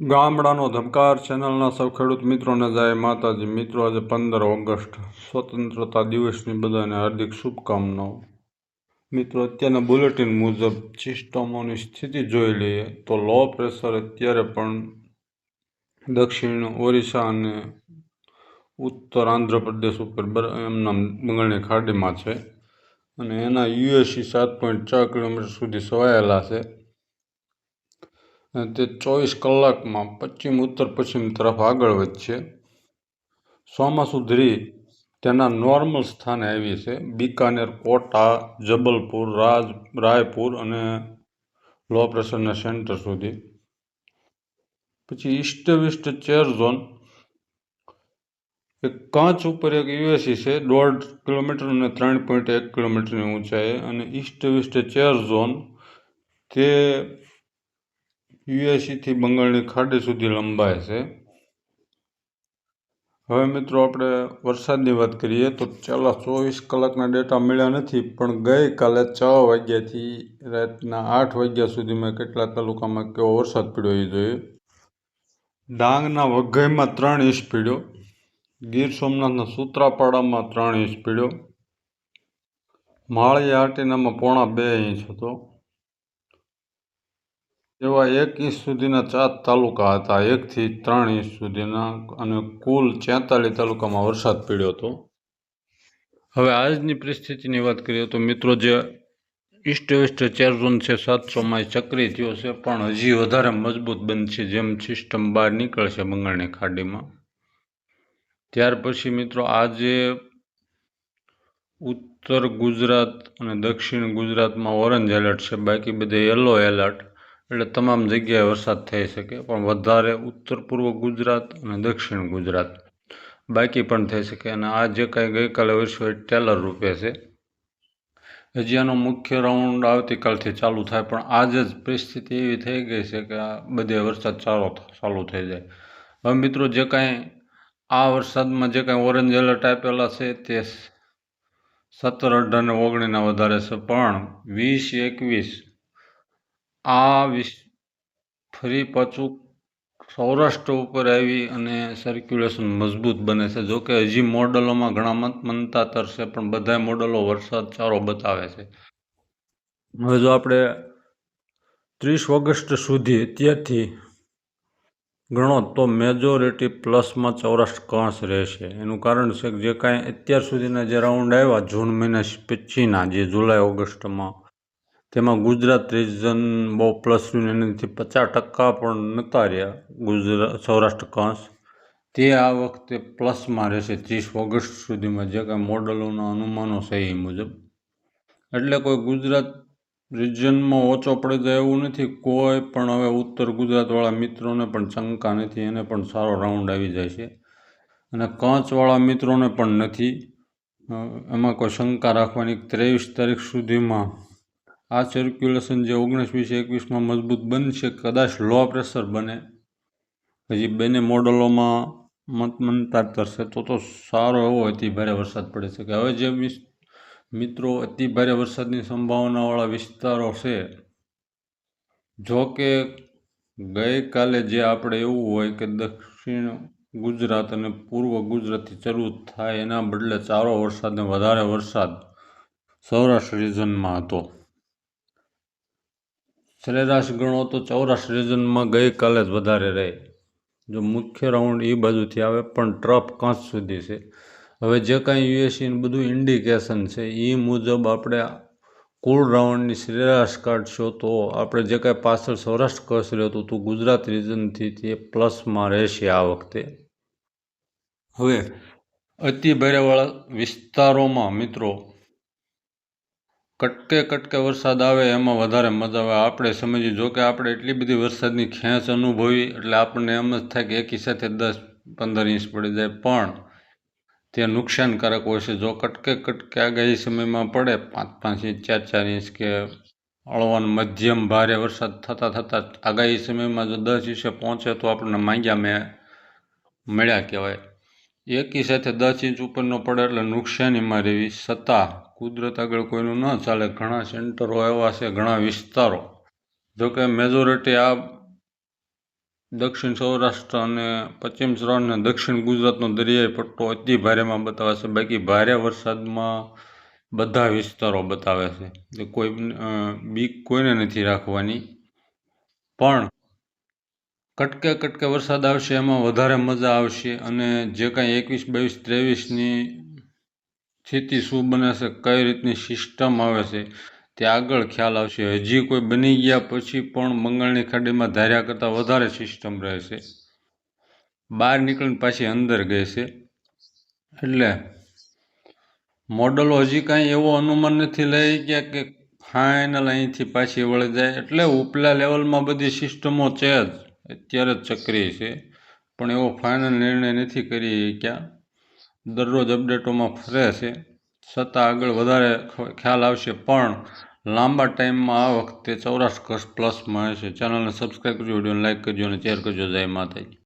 ગામડાનો ધબકાર ચેનલના સૌ ખેડૂત મિત્રોને જય માતાજી. મિત્રો, આજે પંદર ઓગસ્ટ. સ્વતંત્રતા દિવસની બધાને હાર્દિક શુભકામનાઓ. મિત્રો, અત્યારના બુલેટિન મુજબ સિસ્ટમોની સ્થિતિ જોઈ લઈએ તો લો પ્રેશર અત્યારે પણ દક્ષિણ ઓરિસ્સા અને ઉત્તર આંધ્રપ્રદેશ ઉપર એમના બંગાળની ખાડીમાં છે. અને એના યુએસી સાત પોઈન્ટ ચાર કિલોમીટર સુધી સવાયેલા છે. તે ચોવીસ કલાકમાં પશ્ચિમ ઉત્તર પશ્ચિમ તરફ આગળ વધશે. ચોમાસું સુધરી તેના નોર્મલ સ્થાને આવી છે. બિકાનેર, કોટા, જબલપુર, રાજ, રાયપુર અને લો પ્રેશરના સેન્ટર સુધી. પછી ઈસ્ટ ચેર ઝોન એક કાંચ ઉપર એક યુએસી છે, દોઢ કિલોમીટર અને ત્રણ પોઈન્ટ એક કિલોમીટરની ઊંચાઈએ અને ઈસ્ટ વેસ્ટ ચેર ઝોન તે યુએસીથી બંગાળની ખાડી સુધી લંબાય છે. હવે મિત્રો આપણે વરસાદની વાત કરીએ તો છેલ્લા ચોવીસ કલાકના ડેટા મળ્યા નથી, પણ ગઈકાલે છ વાગ્યાથી રાતના આઠ વાગ્યા સુધીમાં કેટલા તાલુકામાં કેવો વરસાદ પડ્યો એ જોઈએ. ડાંગના વઘઈમાં ત્રણ ઇંચ પીડ્યો, ગીર સોમનાથના સૂત્રાપાડામાં ત્રણ ઇંચ પીડ્યો આટીનામાં પોણા બે ઇંચ હતો. એવા એક ઇંચ સુધીના ચાર તાલુકા હતા. એકથી ત્રણ ઇંચ સુધીના અને કુલ છેતાલીસ તાલુકામાં વરસાદ પડ્યો હતો. હવે આજની પરિસ્થિતિની વાત કરીએ તો મિત્રો જે ઈસ્ટ વેસ્ટ ચેર ઝોન છે, સાતસોમાં ચક્રી થયો છે, પણ હજી વધારે મજબૂત બનશે જેમ સિસ્ટમ બહાર નીકળશે બંગાળની ખાડીમાં. ત્યાર પછી મિત્રો આજે ઉત્તર ગુજરાત અને દક્ષિણ ગુજરાતમાં ઓરેન્જ એલર્ટ છે, બાકી બધે યલો એલર્ટ એટલે તમામ જગ્યાએ વરસાદ થઈ શકે, પણ વધારે ઉત્તર પૂર્વ ગુજરાત અને દક્ષિણ ગુજરાત. બાકી પણ થઈ શકે. અને આ જે કાંઈ ગઈકાલે વરસ્યો એ ટેલર રૂપે છે હજી આનો મુખ્ય રાઉન્ડ આવતીકાલથી ચાલુ થાય, પણ આજે જ પરિસ્થિતિ એવી થઈ ગઈ છે કે આ બધે વરસાદ ચાલુ ચાલુ થઈ જાય. હવે મિત્રો જે કાંઈ આ વરસાદમાં જે કાંઈ ઓરેન્જ એલર્ટ આપેલા છે તે સત્તર અઢાર ને ઓગણીના વધારે છે, પણ વીસ, એકવીસ આ વિશ, ફરી પાછું સૌરાષ્ટ્ર ઉપર આવી અને સર્ક્યુલેશન મજબૂત બને છે. જોકે હજી મોડલોમાં ઘણા મત તરશે પણ બધા મોડલો વરસાદ સારો બતાવે છે. હવે જો આપણે ત્રીસ ઓગસ્ટ સુધી અત્યારથી ગણો તો મેજોરિટી પ્લસમાં સૌરાષ્ટ્ર કાંસ રહેશે. એનું કારણ છે કે જે કાંઈ અત્યાર સુધીના જે રાઉન્ડ આવ્યા, જૂન મહિના પછીના, જે જુલાઈ ઓગસ્ટમાં તેમાં ગુજરાત રિજન બહુ પ્લસ એનાથી પચાસ ટકા પણ નહોતા રહ્યા. ગુજરાત સૌરાષ્ટ્ર કાંસ તે આ વખતે પ્લસમાં રહેશે. ત્રીસ ઓગસ્ટ સુધીમાં જે કાંઈ મોડલોના અનુમાનો છે એ મુજબ. એટલે કોઈ ગુજરાત રિજનમાં ઓછો પડી જાય એવું નથી. કોઈ પણ હવે ઉત્તર ગુજરાતવાળા મિત્રોને પણ શંકા નથી. એને પણ સારો રાઉન્ડ આવી જાય છે. અને કાંચવાળા મિત્રોને પણ નથી. એમાં કોઈ શંકા રાખવાની. ત્રેવીસ તારીખ સુધીમાં આ સર્ક્યુલેશન જે ઓગણીસ વીસ એકવીસમાં મજબૂત બનશે, કદાચ લો પ્રેશર બને. હજી બંને મોડલોમાં મત તરશે તો તો સારો એવો અતિ ભારે વરસાદ પડે છે કે હવે જે મિત્રો, અતિ ભારે વરસાદની સંભાવનાવાળા વિસ્તારો છે, જો કે ગઈકાલે જે આપણે એવું હોય કે દક્ષિણ ગુજરાત અને પૂર્વ ગુજરાતથી શરૂ થાય એના બદલે ચારો વરસાદ ને વધારે વરસાદ સૌરાષ્ટ્ર રિજનમાં હતો. સરેરાશ ગણો તો સૌરાષ્ટ્ર રિજનમાં ગઈકાલે જ વધારે રહે. જો મુખ્ય રાઉન્ડ એ બાજુથી આવે, પણ ટ્રફ કાંચ સુધી છે. હવે જે કાંઈ યુએસસી બધું ઇન્ડિકેશન છે એ મુજબ આપણે કુલ રાઉન્ડની સરેરાશ કાઢશો તો આપણે જે કાંઈ પાછળ સૌરાષ્ટ્ર કચ્છ રહેતું હતું ગુજરાત રિજનથી તે પ્લસમાં રહેશે આ વખતે. હવે અતિ ભારેવાળા વિસ્તારોમાં મિત્રો કટકે કટકે વરસાદ આવે, એમાં વધારે મજા આવે. આપણે સમજીએ, જો કે આપણે એટલી બધી વરસાદની ખેંચ અનુભવી, એટલે આપણને એમ જ થાય કે એકી સાથે દસ પંદર ઇંચ પડી જાય. પણ તે નુકસાનકારક હોય છે. જો કટકે કટકે આગાહી સમયમાં પડે, પાંચ પાંચ ઇંચ, ચાર ચાર ઇંચ કે અળવાન મધ્યમ ભારે વરસાદ થતાં થતાં આગાહી સમયમાં જો દસ ઇંચે પહોંચે, તો આપણને માંગ્યા મેં મળ્યા કહેવાય. એકી સાથે દસ ઇંચ ઉપરનો પડે એટલે નુકસાનીમાં રહેવી છતાં કુદરત આગળ કોઈનું ન ચાલે, ઘણા સેન્ટરો એવા છે, ઘણા વિસ્તારો. જોકે મેજોરિટી આ દક્ષિણ સૌરાષ્ટ્ર અને પશ્ચિમ સૌરાષ્ટ્ર અને દક્ષિણ ગુજરાતનો દરિયાઈ પટ્ટો અતિ ભારેમાં બતાવે છે. બાકી ભારે વરસાદમાં બધા વિસ્તારો બતાવે છે. કે કોઈ બીક કોઈને નથી રાખવાની. પણ કટકે કટકે વરસાદ આવશે, એમાં વધારે મજા આવશે અને જે કાંઈ એકવીસ, બાવીસ, ત્રેવીસની સ્થિતિ શું બનાવશે કઈ રીતની સિસ્ટમ આવે છે, તે આગળ ખ્યાલ આવશે. હજી કોઈ બની ગયા પછી પણ મંગળની ખાડીમાં ધાર્યા કરતાં વધારે સિસ્ટમ રહેશે. બહાર નીકળીને પાછી અંદર ગઈ છે. એટલે મોડલો હજી કાંઈ એવો અનુમાન નથી લઈ ગયા કે ફાઇનલ અહીંથી પાછી વળી જાય. એટલે ઉપલા લેવલમાં બધી સિસ્ટમો છે જ. અત્યારે જ ચક્રીય છે. પણ એવો ફાઇનલ નિર્ણય નથી કરી ક્યાં દરરોજ અપડેટોમાં ફરે છે. છતાં આગળ વધારે ખ્યાલ આવશે, પણ લાંબા ટાઈમમાં આ વખતે સૌરાષ્ટ્ર પ્લસમાં હશે ચેનલને સબસ્ક્રાઈબ કરજો, વિડીયોને લાઇક કરજો અને શેર કરજો. જય માતાજી.